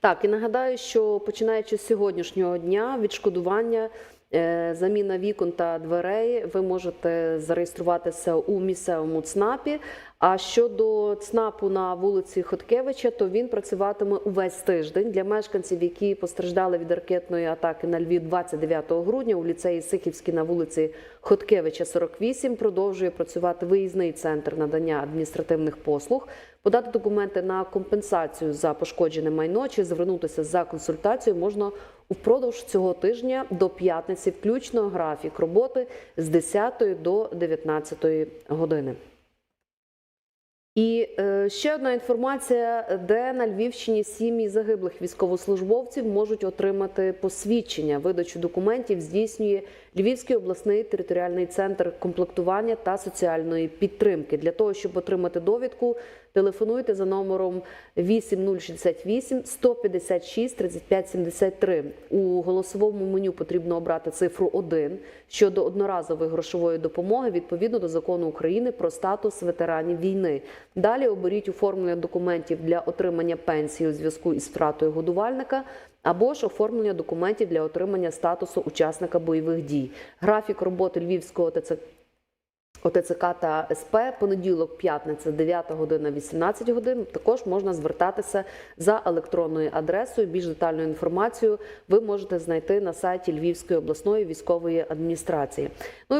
Так, і нагадаю, що починаючи з сьогоднішнього дня відшкодування. Е, Заміна вікон та дверей ви можете зареєструватися у місцевому ЦНАПі. А щодо ЦНАПу на вулиці Хоткевича, то він працюватиме увесь тиждень для мешканців, які постраждали від ракетної атаки на Львів 29 грудня. У ліцеї Сихівській на вулиці Хоткевича 48 продовжує працювати виїзний центр надання адміністративних послуг. Подати документи на компенсацію за пошкоджене майно чи звернутися за консультацією можна впродовж цього тижня до п'ятниці, включно графік роботи з 10 до 19 години. І е, ще одна інформація, де на Львівщині сім'ї загиблих військовослужбовців можуть отримати посвідчення. Видачу документів здійснює Львівський обласний територіальний центр комплектування та соціальної підтримки. Для того, щоб отримати довідку, телефонуйте за номером 8068 156 35 73. У голосовому меню потрібно обрати цифру 1 щодо одноразової грошової допомоги відповідно до закону України про статус ветеранів війни. Далі оберіть оформлення документів для отримання пенсії у зв'язку із втратою годувальника. Або ж оформлення документів для отримання статусу учасника бойових дій. Графік роботи Львівського ТЦК ОТЦК та СП понеділок, п'ятниця, 9 година, 18 годин. Також можна звертатися за електронною адресою. Більш детальну інформацію ви можете знайти на сайті Львівської обласної військової адміністрації. Ну і